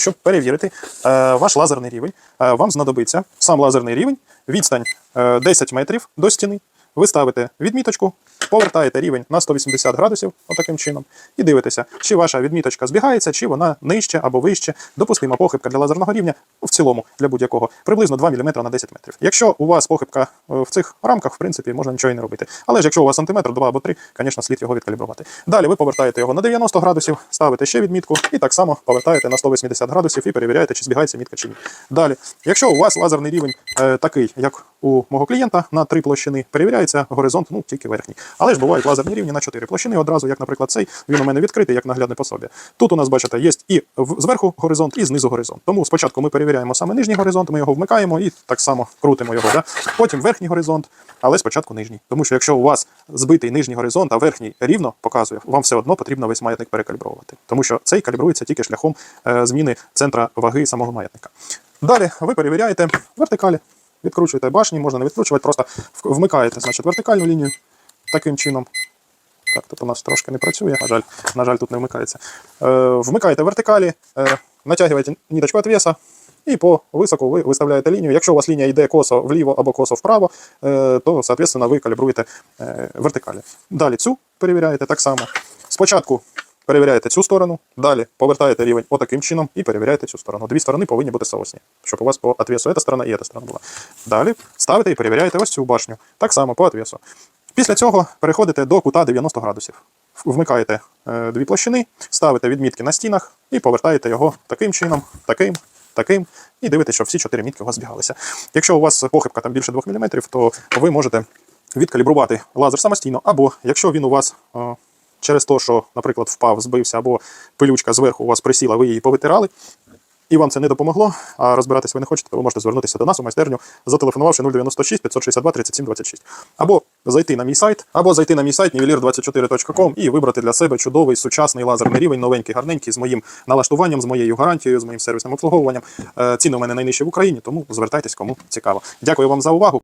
Щоб перевірити е, ваш лазерний рівень, е, вам знадобиться сам лазерний рівень, відстань е, 10 метрів до стіни. Ви ставите відміточку, повертаєте рівень на 180 градусів, отаким чином, і дивитеся, чи ваша відміточка збігається, чи вона нижче або вище. Допустима похибка для лазерного рівня в цілому для будь-якого приблизно 2 мм на 10 метрів. Якщо у вас похибка е, в цих рамках, в принципі, можна нічого і не робити. Але ж якщо у вас сантиметр, 2 або 3, звісно, слід його відкалібрувати. Далі ви повертаєте його на 90 градусів, ставите ще відмітку і так само повертаєте на 180 градусів і перевіряєте, чи збігається мітка чи ні. Далі, якщо у вас лазерний рівень е, такий, як у мого клієнта, на три площини, перевіряється горизонт, ну тільки верхній. Але ж бувають лазерні рівні на чотири площини одразу, як, наприклад, цей він у мене відкритий, як наглядне пособі. Тут у нас, бачите, є і зверху горизонт, і знизу горизонт. Тому спочатку ми перевіряємо саме нижній горизонт, ми його вмикаємо і так само крутимо його. Да? Потім верхній горизонт, але спочатку нижній. Тому що якщо у вас збитий нижній горизонт, а верхній рівно показує, вам все одно потрібно весь маятник перекалібровувати. Тому що цей калібрується тільки шляхом е, зміни центра ваги самого маятника. Далі ви перевіряєте вертикалі, відкручуєте башні, можна не відкручувати, просто вмикаєте значить, вертикальну лінію таким чином. Так, тут у нас трошки не працює, на жаль, на жаль, тут не вмикається. Е, вмикаєте вертикалі, е, натягуєте ниточку отвеса, і по високу ви виставляєте лінію. Якщо у вас лінія йде косо вліво або косо вправо, е, то, соответственно, ви калібруєте е, вертикалі. Далі цю перевіряєте так само. Спочатку перевіряєте цю сторону, далі повертаєте рівень отаким чином і перевіряєте цю сторону. Дві сторони повинні бути соосні, щоб у вас по отвесу ця сторона і ця сторона була. Далі ставите і перевіряєте ось цю башню. Так само по отвесу. Після цього переходите до кута 90 градусів. Вмикаєте е, дві площини, ставите відмітки на стінах і повертаєте його таким чином, таким, таким, і дивитесь, щоб всі чотири мітки у вас збігалися. Якщо у вас похибка там більше 2 мм, то ви можете відкалібрувати лазер самостійно, або якщо він у вас е, через те, що, наприклад, впав, збився, або пилючка зверху у вас присіла, ви її повитирали, і вам це не допомогло, а розбиратись ви не хочете, то ви можете звернутися до нас у майстерню, зателефонувавши 096 562 37 26. Або зайти на мій сайт, або зайти на мій сайт nivelir24.com і вибрати для себе чудовий сучасний лазерний рівень, новенький, гарненький, з моїм налаштуванням, з моєю гарантією, з моїм сервісним обслуговуванням. Е, Ціни у мене найнижчі в Україні, тому звертайтесь, кому цікаво. Дякую вам за увагу.